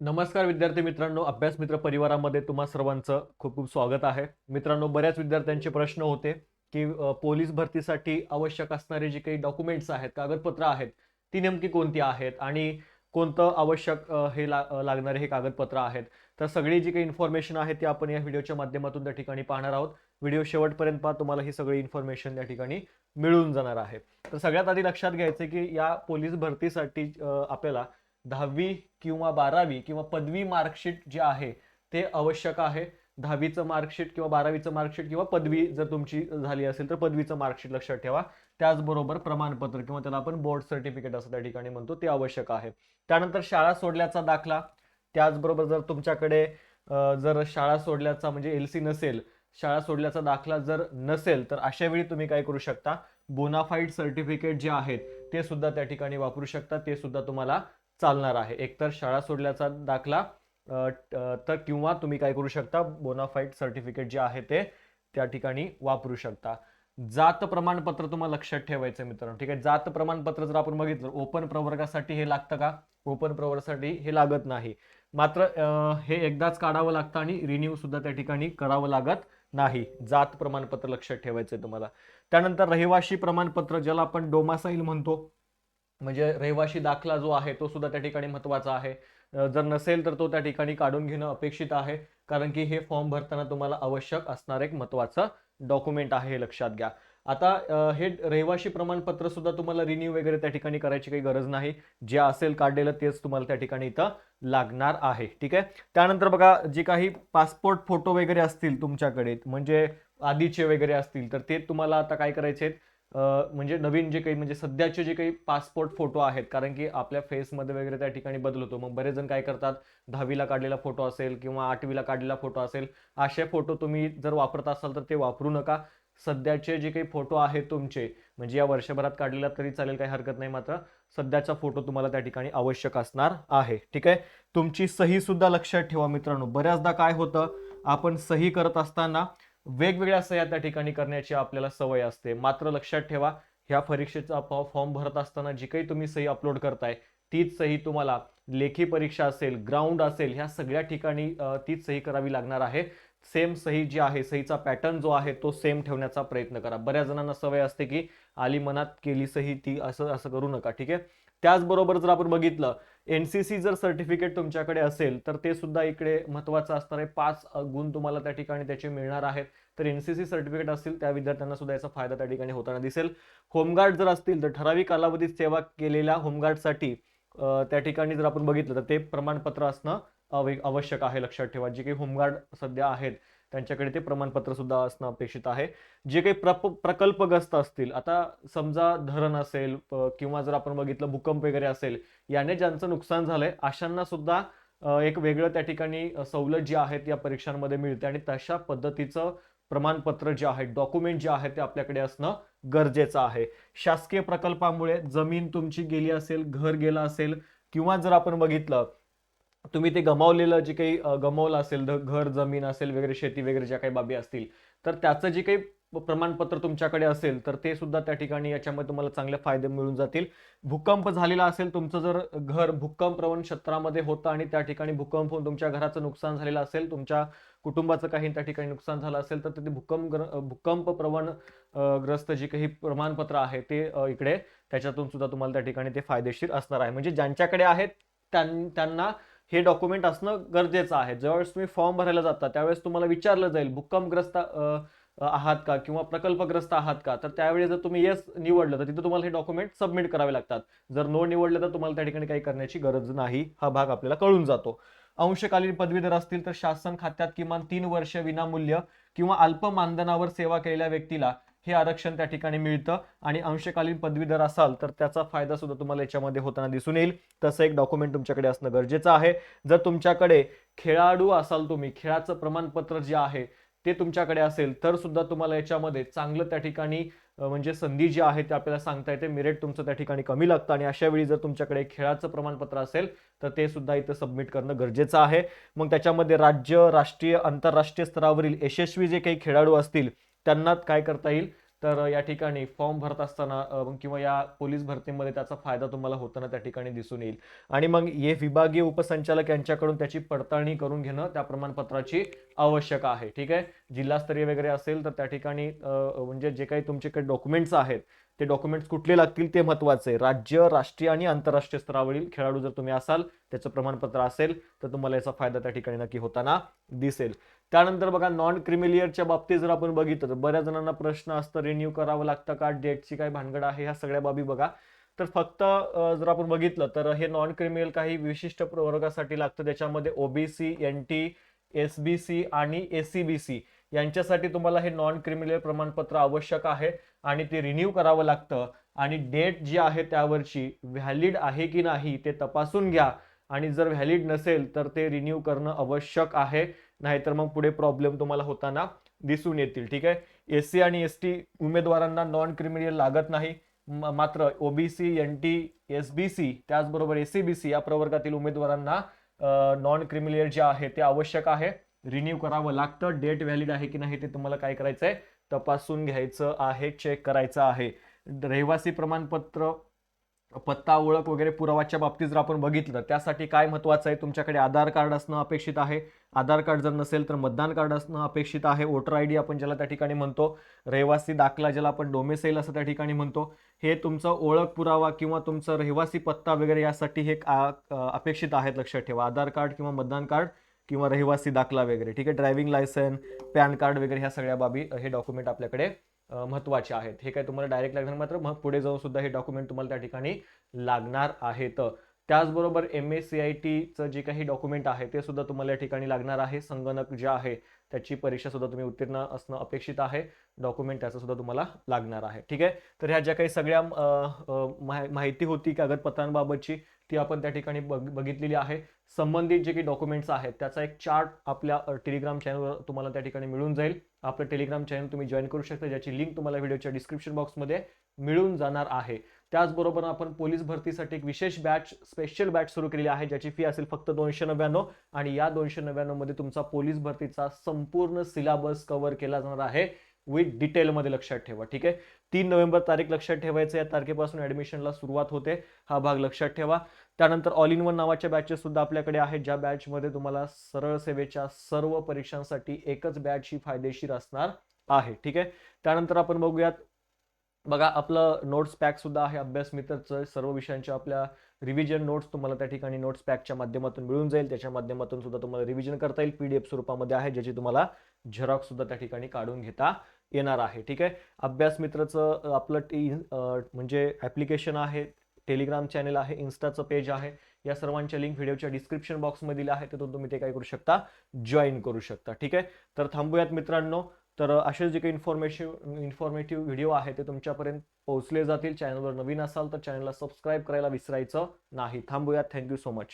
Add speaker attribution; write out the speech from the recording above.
Speaker 1: नमस्कार विद्यार्थी मित्रांनो अभ्यास मित्र परिवारामध्ये तुम्हा सर्वांचं खूप खूप स्वागत आहे. मित्रांनो बऱ्याच विद्यार्थ्यांचे प्रश्न होते की पोलीस भरतीसाठी आवश्यक असणारे जे काही डॉक्युमेंट्स आहेत कागदपत्र आहेत ती नेमकी कोणती आहेत आणि कोणतं आवश्यक हे ला लागणारे हे कागदपत्र आहेत. तर सगळी जी काही इन्फॉर्मेशन आहे ती आपण या व्हिडिओच्या माध्यमातून त्या ठिकाणी पाहणार आहोत. व्हिडिओ शेवटपर्यंत पहा तुम्हाला ही सगळी इन्फॉर्मेशन त्या ठिकाणी मिळून जाणार आहे. तर सगळ्यात आधी लक्षात घ्यायचं की या पोलीस भरतीसाठी आपल्याला दहावी किंवा बारावी किंवा पदवी मार्कशीट जे आहे ते आवश्यक आहे. दहावीचं मार्कशीट किंवा बारावीचं मार्कशीट किंवा पदवी जर तुमची झाली असेल तर पदवीचं मार्कशीट लक्षात ठेवा. त्याचबरोबर प्रमाणपत्र किंवा त्याला आपण बोर्ड सर्टिफिकेट असं त्या ठिकाणी म्हणतो ते आवश्यक आहे. त्यानंतर शाळा सोडल्याचा दाखला. त्याचबरोबर जर तुमच्याकडे जर शाळा सोडल्याचा म्हणजे एल सी नसेल शाळा सोडल्याचा दाखला जर नसेल तर अशा वेळी तुम्ही काय करू शकता? बोनाफाईड सर्टिफिकेट जे आहेत ते सुद्धा त्या ठिकाणी वापरू शकता. ते सुद्धा तुम्हाला चालणार आहे. एकतर शाळा सोडल्याचा दाखला तर किंवा तुम्ही काय करू शकता बोनाफाईट सर्टिफिकेट जे आहे ते त्या ठिकाणी वापरू शकता. जात प्रमाणपत्र तुम्हाला लक्षात ठेवायचं आहे मित्रांनो. ठीक आहे? जात प्रमाणपत्र जर आपण बघितलं ओपन प्रवर्गासाठी हे लागतं का? ओपन प्रवर्गासाठी हे लागत नाही. मात्र हे एकदाच काढावं लागतं आणि रिन्यू सुद्धा त्या ठिकाणी करावं लागत नाही. जात प्रमाणपत्र लक्षात ठेवायचं आहे तुम्हाला. त्यानंतर रहिवाशी प्रमाणपत्र ज्याला आपण डोमासाईल म्हणतो म्हणजे रहिवाशी दाखला जो आहे तो सुद्धा त्या ठिकाणी महत्त्वाचा आहे. जर नसेल तर तो त्या ठिकाणी काढून घेणं अपेक्षित आहे. कारण की हे फॉर्म भरताना तुम्हाला आवश्यक असणार एक महत्वाचं डॉक्युमेंट आहे हे लक्षात घ्या. आता हे रहिवाशी प्रमाणपत्र सुद्धा तुम्हाला रिन्यू वगैरे त्या ठिकाणी करायची काही गरज नाही. जे असेल काढलेलं तेच तुम्हाला त्या ठिकाणी इथं लागणार आहे. ठीक आहे? त्यानंतर बघा जे काही पासपोर्ट फोटो वगैरे असतील तुमच्याकडे म्हणजे आधीचे वगैरे असतील तर ते तुम्हाला आता काय करायचे आहेत म्हणजे नवीन जे काही म्हणजे सध्याचे जे काही पासपोर्ट फोटो आहेत कारण की आपल्या फेसमध्ये वगैरे त्या ठिकाणी बदल होतो. मग बरेच जण काय करतात दहावीला काढलेला फोटो असेल किंवा आठवीला काढलेला फोटो असेल असे फोटो तुम्ही जर वापरत असाल तर ते वापरू नका. सध्याचे जे काही फोटो आहेत तुमचे म्हणजे या वर्षभरात काढलेला तरी चालेल काही हरकत नाही. मात्र सध्याचा फोटो तुम्हाला त्या ठिकाणी आवश्यक असणार आहे. ठीक आहे? तुमची सही सुद्धा लक्षात ठेवा मित्रांनो. बऱ्याचदा काय होतं आपण सही करत असताना वेगवेगळ्या सह्या त्या ठिकाणी करण्याची आपल्याला सवय असते. मात्र लक्षात ठेवा ह्या परीक्षेचा फॉर्म भरत असताना जी काही तुम्ही सही अपलोड करताय तीच सही तुम्हाला लेखी परीक्षा असेल ग्राउंड असेल ह्या सगळ्या ठिकाणी तीच सही करावी लागणार आहे. सेम सही जी आहे सहीचा पॅटर्न जो आहे तो सेम ठेवण्याचा प्रयत्न करा. बऱ्याच जणांना सवय असते की आली मनात केली सही ती असं असं करू नका ठीक आहे? त्याचबरोबर जर आपण बघितलं एनसीसी जर सर्टिफिकेट तुमच्याकडे असेल तर ते सुद्धा इकडे महत्वाचं असणार आहे. पाच गुण तुम्हाला त्या ठिकाणी त्याचे मिळणार आहेत. तर एनसीसी सर्टिफिकेट असतील त्या विद्यार्थ्यांना सुद्धा याचा फायदा त्या ठिकाणी होताना दिसेल. होमगार्ड जर असतील तर ठराविक कालावधीत सेवा केलेल्या होमगार्डसाठी त्या ठिकाणी जर आपण बघितलं तर ते प्रमाणपत्र असणं आवश्यक आहे लक्षात ठेवा. जे काही होमगार्ड सध्या आहेत त्यांच्याकडे ते प्रमाणपत्र सुद्धा असणं अपेक्षित आहे. जे काही प्रप प्रकल्पग्रस्त असतील आता समजा धरण असेल किंवा जर आपण बघितलं भूकंप वगैरे असेल याने ज्यांचं नुकसान झालंय अशांना सुद्धा एक वेगळं त्या ठिकाणी सवलत जी आहे या परीक्षांमध्ये मिळते आणि तशा पद्धतीचं प्रमाणपत्र जे आहे डॉक्युमेंट जे आहे ते आपल्याकडे असणं गरजेचं आहे. शासकीय प्रकल्पामुळे जमीन तुमची गेली असेल घर गेलं असेल किंवा जर आपण बघितलं तुम्ही ते गमावलेलं जे काही गमावलं असेल ध- घर जमीन असेल वगैरे शेती वगैरे ज्या काही बाबी असतील तर त्याचं जे काही प्रमाणपत्र तुमच्याकडे असेल तर ते सुद्धा त्या ठिकाणी याच्यामध्ये तुम्हाला चांगले फायदे मिळून जातील. भूकंप झालेला असेल तुमचं जर घर भूकंप प्रवण क्षेत्रामध्ये होतं आणि त्या ठिकाणी भूकंप होऊन तुमच्या घराचं नुकसान झालेलं असेल तुमच्या कुटुंबाचं काही त्या ठिकाणी नुकसान झालं असेल तर ते भूकंप ग्र- भूकंप प्रवण ग्रस्त जे काही प्रमाणपत्र आहे ते इकडे त्याच्यातून सुद्धा तुम्हाला त्या ठिकाणी ते फायदेशीर असणार आहे. म्हणजे ज्यांच्याकडे आहेत त्यां- त्यांना हे डॉक्युमेंट असणं गरजेचं आहे. ज्यावेळेस तुम्ही फॉर्म भरायला जाता त्यावेळेस तुम्हाला विचारलं जाईल भूकंपग्रस्त आहात का किंवा प्रकल्पग्रस्त आहात का? तर त्यावेळी जर तुम्ही येस निवडलं तर तिथे तुम्हाला हे डॉक्युमेंट सबमिट करावे लागतात. जर नो निवडलं तर तुम्हाला त्या ठिकाणी काही करण्याची गरज नाही. हा भाग आपल्याला कळून जातो. अंशकालीन पदवीधर असतील तर शासन खात्यात किमान तीन वर्ष विनामूल्य किंवा अल्प मानधनावर सेवा केलेल्या व्यक्तीला हे आरक्षण त्या ठिकाणी मिळतं. आणि अंशकालीन पदवीधर असाल तर त्याचा फायदा सुद्धा तुम्हाला याच्यामध्ये होताना दिसून येईल. तसं एक डॉक्युमेंट तुमच्याकडे असणं गरजेचं आहे. जर तुमच्याकडे खेळाडू असाल तुम्ही खेळाचं प्रमाणपत्र जे आहे ते तुमच्याकडे असेल तर सुद्धा तुम्हाला याच्यामध्ये चांगलं त्या ठिकाणी म्हणजे संधी जी आहे ते आपल्याला सांगता येते. मेरिट तुमचं त्या ठिकाणी कमी लागतं. आणि अशा वेळी जर तुमच्याकडे खेळाचं प्रमाणपत्र असेल तर ते सुद्धा इथं सबमिट करणं गरजेचं आहे. मग त्याच्यामध्ये राज्य राष्ट्रीय आंतरराष्ट्रीय स्तरावरील यशस्वी जे काही खेळाडू असतील त्यांना काय करता येईल? तर या ठिकाणी फॉर्म भरत असताना किंवा या पोलीस भरतीमध्ये त्याचा फायदा तुम्हाला होताना त्या ठिकाणी दिसून येईल. आणि मग हे विभागीय उपसंचालक यांच्याकडून त्याची पडताळणी करून घेणं त्या प्रमाणपत्राची आवश्यक आहे. ठीक आहे? जिल्हास्तरीय वगैरे असेल तर त्या ठिकाणी म्हणजे जे काही तुमचे काही डॉक्युमेंट्स आहेत ते डॉक्युमेंट्स कुठले लागतील ते महत्त्वाचे. आहे राज्य राष्ट्रीय आणि आंतरराष्ट्रीय स्तरावरील खेळाडू जर तुम्ही असाल त्याचं प्रमाणपत्र असेल तर तुम्हाला याचा फायदा त्या ठिकाणी नक्की होताना दिसेल. त्यानंतर बघा नॉन क्रिमिलियरच्या बाबतीत जर आपण बघितलं तर बऱ्याच जणांना प्रश्न असतं रिन्यू करावं लागतं का? डेटची काय भानगड आहे? ह्या सगळ्या बाबी बघा. तर फक्त जर आपण बघितलं तर हे नॉन क्रिमिनल काही विशिष्ट प्रवर्गासाठी लागतं त्याच्यामध्ये OBC N T S B C आणि एस सी बी सी यांच्यासाठी तुम्हाला हे नॉन क्रिमिनल प्रमाणपत्र आवश्यक आहे आणि ते रिन्यू करावं लागतं. आणि डेट जी आहे त्यावरची व्हॅलिड आहे की नाही ते तपासून घ्या. आणि जर व्हॅलिड नसेल तर ते रिन्यू करणं आवश्यक आहे. नाहीतर मग पुढे प्रॉब्लेम तुम्हाला होताना दिसून येतील ठीक आहे? एस सी आणि एस टी उमेदवारांना नॉन क्रिमिनल लागत नाही. म- मात्र OBC N T S B C त्याचबरोबर एस सी बी सी या प्रवर्गातील उमेदवारांना नॉन क्रिमिनल जे आहे ते आवश्यक आहे. रिन्यू करावं लागतं. डेट व्हॅलिड आहे की नाही ते तुम्हाला काय करायचं आहे तपासून घ्यायचं आहे चेक करायचं आहे. रहिवासी प्रमाणपत्र पत्ता ओळख वगैरे पुरावाच्या बाबतीत जर आपण बघितलं तर त्यासाठी काय महत्त्वाचं आहे? तुमच्याकडे आधार कार्ड असणं अपेक्षित आहे. आधार कार्ड जर नसेल तर मतदान कार्ड असणं अपेक्षित आहे. वोटर आय डी आपण ज्याला त्या ठिकाणी म्हणतो रहिवासी दाखला ज्याला आपण डोमेसेल असं त्या ठिकाणी म्हणतो हे तुमचं ओळख पुरावा किंवा तुमचं रहिवासी पत्ता वगैरे यासाठी हे अपेक्षित आहेत लक्षात ठेवा. आधार कार्ड किंवा मतदान कार्ड किंवा रहिवासी दाखला वगैरे ठीक आहे? ड्रायव्हिंग लायसन पॅन कार्ड वगैरे ह्या सगळ्या बाबी हे डॉक्युमेंट आपल्याकडे महत्त्वाचे आहेत. हे काय तुम्हाला डायरेक्ट लागणार? मात्र मग पुढे जाऊन सुद्धा हे डॉक्युमेंट तुम्हाला त्या ठिकाणी लागणार आहेत. त्याचबरोबर एम एस सी आय टीचं जे काही डॉक्युमेंट आहे ते सुद्धा तुम्हाला या ठिकाणी लागणार आहे. संगणक जे आहे त्याची परीक्षा सुद्धा तुम्ही उत्तीर्ण असणं अपेक्षित आहे. डॉक्युमेंट त्याचं सुद्धा तुम्हाला लागणार आहे. ठीक आहे? तर ह्या ज्या काही सगळ्या माहि- माहिती होती कागदपत्रांबाबतची ती आपण त्या ठिकाणी बघ बघितलेली आहे. संबंधित जे काही डॉक्युमेंट्स आहेत त्याचा एक चार्ट आपल्या टेलिग्राम चॅनलवर तुम्हाला त्या ठिकाणी मिळून जाईल. आपलं टेलिग्राम चॅनल तुम्ही जॉईन करू शकता ज्याची लिंक तुम्हाला व्हिडिओच्या डिस्क्रिप्शन बॉक्समध्ये मिळून जाणार आहे. त्याचबरोबर आपण पोलीस भरतीसाठी एक विशेष बॅच स्पेशल बॅच सुरू केलेली आहे ज्याची फी असेल फक्त दोनशे नव्याण्णव. आणि या दोनशे नव्याण्णवमध्ये तुमचा पोलीस भरतीचा संपूर्ण सिलेबस कव्हर केला जाणार आहे. विथ डिटेलमध्ये लक्षात ठेवा ठीक आहे? तीन नोव्हेंबर तारीख लक्षात ठेवायचं या तारखेपासून ऍडमिशनला सुरुवात होते हा भाग लक्षात ठेवा. त्यानंतर ऑल इन वन नावाच्या बॅचेस सुद्धा आपल्याकडे आहेत ज्या बॅचमध्ये तुम्हाला सरळ सेवेच्या सर्व परीक्षांसाठी एकच बॅच ही फायदेशीर असणार आहे ठीक आहे? त्यानंतर आपण बघूयात बघा आपलं नोट्स पॅक सुद्धा आहे अभ्यास मित्रचं सर्व विषयांच्या आपल्या रिव्हिजन नोट्स तुम्हाला त्या ठिकाणी नोट्स पॅकच्या माध्यमातून मिळून जाईल. त्याच्या माध्यमातून सुद्धा तुम्हाला रिव्हिजन करता येईल. पीडीएफ स्वरूपामध्ये आहे ज्याची तुम्हाला झेरॉक्स सुद्धा त्या ठिकाणी काढून घेता येणार आहे. ठीक आहे? अभ्यास मित्रचं आपलं टी म्हणजे ॲप्लिकेशन आहे टेलिग्राम चॅनल आहे इन्स्टाचं पेज आहे. या सर्वांच्या लिंक व्हिडिओच्या डिस्क्रिप्शन बॉक्समध्ये दिल्या आहे तिथून तुम्ही ते काय करू शकता? जॉईन करू शकता. ठीक आहे? तर थांबूयात मित्रांनो. तर असे जे काही इन्फॉर्मेशन इन्फॉर्मेटिव्ह व्हिडिओ आहे ते तुमच्यापर्यंत पोहोचले जातील. चॅनलवर नवीन असाल तर चॅनलला सबस्क्राईब करायला विसरायचं नाही. थांबूयात. Thank you so much